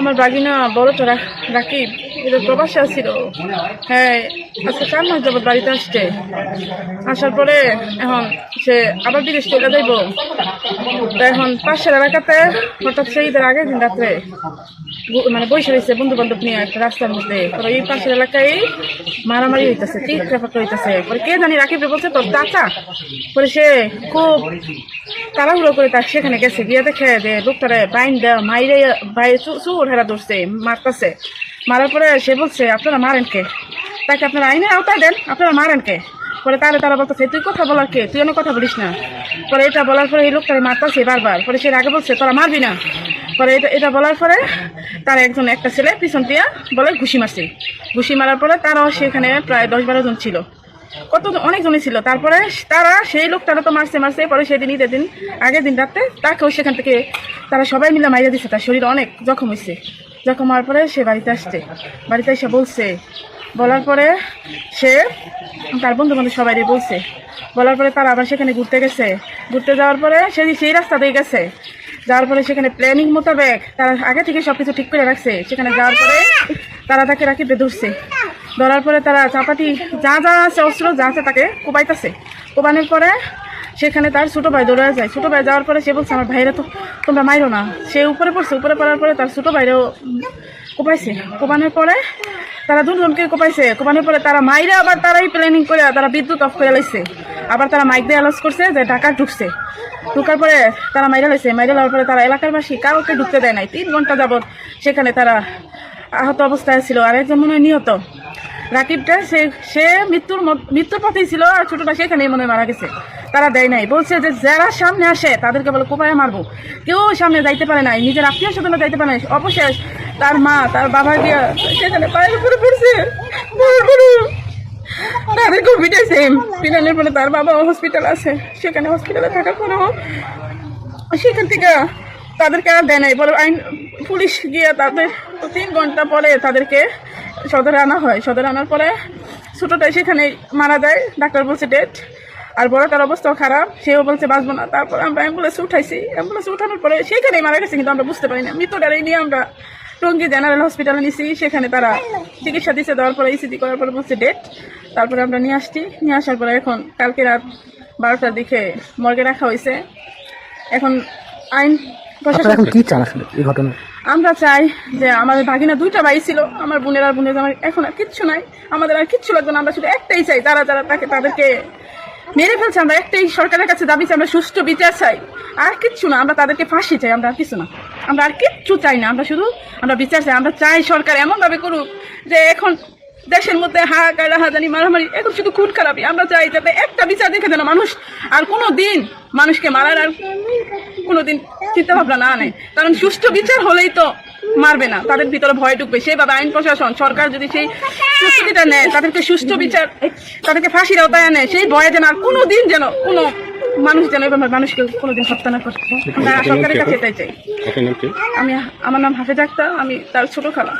আমার বাগিনা বড় তো রাকিব এটা প্রবাসে আসছিল হ্যাঁ আজকে চার মাস যাব বাড়িতে আসছে। আসার পরে এখন সে আবার বিদেশ চলে যাইব। এখন পাশের এলাকাতে হঠাৎ সেই ঈদের আগের দিন রাত্রে মানে বসে রয়েছে বন্ধু বান্ধব নিয়ে একটা রাস্তার মধ্যে। পরে এই পাশের এলাকায় মারামারি হইতেছে ঠিক ট্রাফাক হইতেছে। পরে কে জানি রাকিবরে বলছে, তোর চাচা? পরে সে খুব তাড়াহুড়ো করে তার সেখানে গেছে, গিয়ে দেখে যে লোকটারে বাইন দেয় মাইরে, বাই চুর হেরা ধরছে, মারতেছে। মারার পরে সে বলছে, আপনারা মারেন কে? তাকে, আপনারা আইনে আওতায় দেন, আপনারা মারেন কে? পরে তারা তারা বলতেছে, তুই কথা বলার কে? তুই অনেক কথা বলিস না। পরে এটা বলার পরে এই লোকটারে মারতেছে বারবার। পরে সে আগে বলছে, তোরা মারবি না। পরে এটা এটা বলার পরে তার একজন একটা ছেলে পিছন দিয়া বলে ঘুষি মারছে। ঘুষি মারার পরে তারাও সেখানে প্রায় দশ বারো জন ছিল। কত অনেকজনই ছিল। তারপরে তারা সেই লোকটারা তো মারছে মারছে। পরে সেদিন ঈদের দিন, আগের দিন রাত্রে তাকেও সেখান থেকে তারা সবাই মিলে মাইরা দিচ্ছে তার শরীর অনেক জখম হয়েছে জখম হওয়ার পরে সে বাড়িতে আসছে। বাড়িতে এসে বলছে বলার পরে সে তার বন্ধু বান্ধব সবাই বলছে। বলার পরে তারা আবার সেখানে ঘুরতে গেছে। ঘুরতে যাওয়ার পরে সে সেই রাস্তা দিয়ে গেছে। যাওয়ার পরে সেখানে প্ল্যানিং মোতাবেক তারা আগে থেকে সব কিছু ঠিক করে রাখছে। সেখানে যাওয়ার পরে তারা তাকে রাখিতে ধরছে ধরার পরে তারা চাপাটি যা যা আছে, অস্ত্র যা আছে তাকে কোবাইতেছে কোবানোর পরে সেখানে তার ছোটো ভাই দৌড়ে যায়। ছোটো ভাই যাওয়ার পরে সে বলছে, আমার ভাইরা তো তোমরা মাইরো না। সে উপরে পড়ছে। উপরে পড়ার পরে তার ছোটো ভাইরাও কোপাইছে। কোপানোর পরে তারা দুজনকে কোপাইছে। কোপানোর পরে তারা মাইরা আবার তারাই প্ল্যানিং করে তারা বিদ্যুৎ অফ করে লাইছে। আবার তারা মাইক দিয়ে অ্যালাউন্স করছে যে ঢাকা ঢুকছে। ঢুকার পরে তারা মাইরা লাইছে, মাইরা লাওয়ার পরে তারা এলাকার বাসী কাউকে ঢুকতে দেয় নাই। তিন ঘণ্টা যাবত সেখানে তারা আহত অবস্থায় ছিল। আর একজন মনে হয় নিহত। রাকিবটা সে সে মৃত্যুর মত- মৃত্যুর পথেই ছিল আর ছোটটা সেখানেই মনে মারা গেছে। তারা দেয় নাই। বলছে যে যারা সামনে আসে, তাদেরকে বলে কোপায় মারবো। কেউ সামনে যাইতে পারে নাই। নিজের আত্মীয় স্বজনও যাইতে পারে নাই। অবশেষ তার মা, তার বাবা গিয়া সেখানে পায়ের উপরে পড়ছে। বড়। তাদেরকে পিটাইছে পিটানোর পরে তার বাবা হসপিটাল আছে। সেখানে হসপিটালে থাকার পরেও সেখান থেকে তাদেরকে আর দেয় নাই। বলে আইন, পুলিশ গিয়ে তাদের তিন ঘণ্টা পরে তাদেরকে সদরে আনা হয়। সদরে আনার পরে ছোটোটাই সেখানে মারা যায়। ডাক্তার বলছে ডেট আর বড়টার অবস্থাও খারাপ। সেও বলছে, বাঁচবো না। তারপর আমরা অ্যাম্বুলেন্সে উঠাইছি। অ্যাম্বুলেন্সে উঠানোর পরে সেখানেই মারা গেছে, কিন্তু আমরা বুঝতে পারি না। মৃত্যুটারে নিয়ে আমরা টঙ্গী জেনারেল হসপিটালে নিয়েছি সেখানে তারা চিকিৎসা দিচ্ছে দেওয়ার পরে ইসিজি করার পরে বলছে ডেট তারপরে আমরা নিয়ে আসছি। নিয়ে আসার পরে এখন কালকে রাত বারোটার দিকে মর্গে রাখা হয়েছে। এখন আইন প্রশাসন কি চান আসলে এই ঘটনা? আমরা চাই যে আমাদের ভাগিনা দুইটা ভাই ছিল আমার বোনের আর বোনের আমার এখন আর কিচ্ছু নাই। আমাদের আর কিচ্ছু লাগবে না আমরা শুধু একটাই চাই তারা যারা তাকে তাদেরকে মেরে ফেলছে আমরা, একটাই সরকারের কাছে দাবি আমরা সুষ্ঠু বিচার চাই। আর কিচ্ছু না, আমরা তাদেরকে ফাঁসি চাই, আমরা আর কিছু না। আমরা আর কিচ্ছু চাই না, আমরা শুধু আমরা বিচার চাই, আমরা চাই সরকার এমনভাবে করুক যে এখন দেশের মধ্যে হাহাকার, রাহাজানি, মারামারি এখন শুধু খুন খারাপই। আমরা চাই যাতে একটা বিচার দেখে যেন মানুষ আর কোনো দিন মানুষকে মারার আর কোনোদিন চিন্তা ভাবনা না নেয় কারণ সুষ্ঠু বিচার হলেই তো মারবে না। তাদের ভিতরে ভয় ঢুকবে। সেভাবে আইন প্রশাসন সরকার যদি সেই প্রস্তুতিটা নেয় তাদেরকে সুস্থ বিচার তাদেরকে ফাঁসির আওতায় আনে সেই ভয়ে যেন আর কোনো দিন যেন কোনো মানুষ যেন এভাবে মানুষকে কোনোদিন হত্যা না করতে আমরা সরকারের কাছে এটাই চাই। আমি আমার নাম হাফেজ আক্তার আমি তার ছোট খালা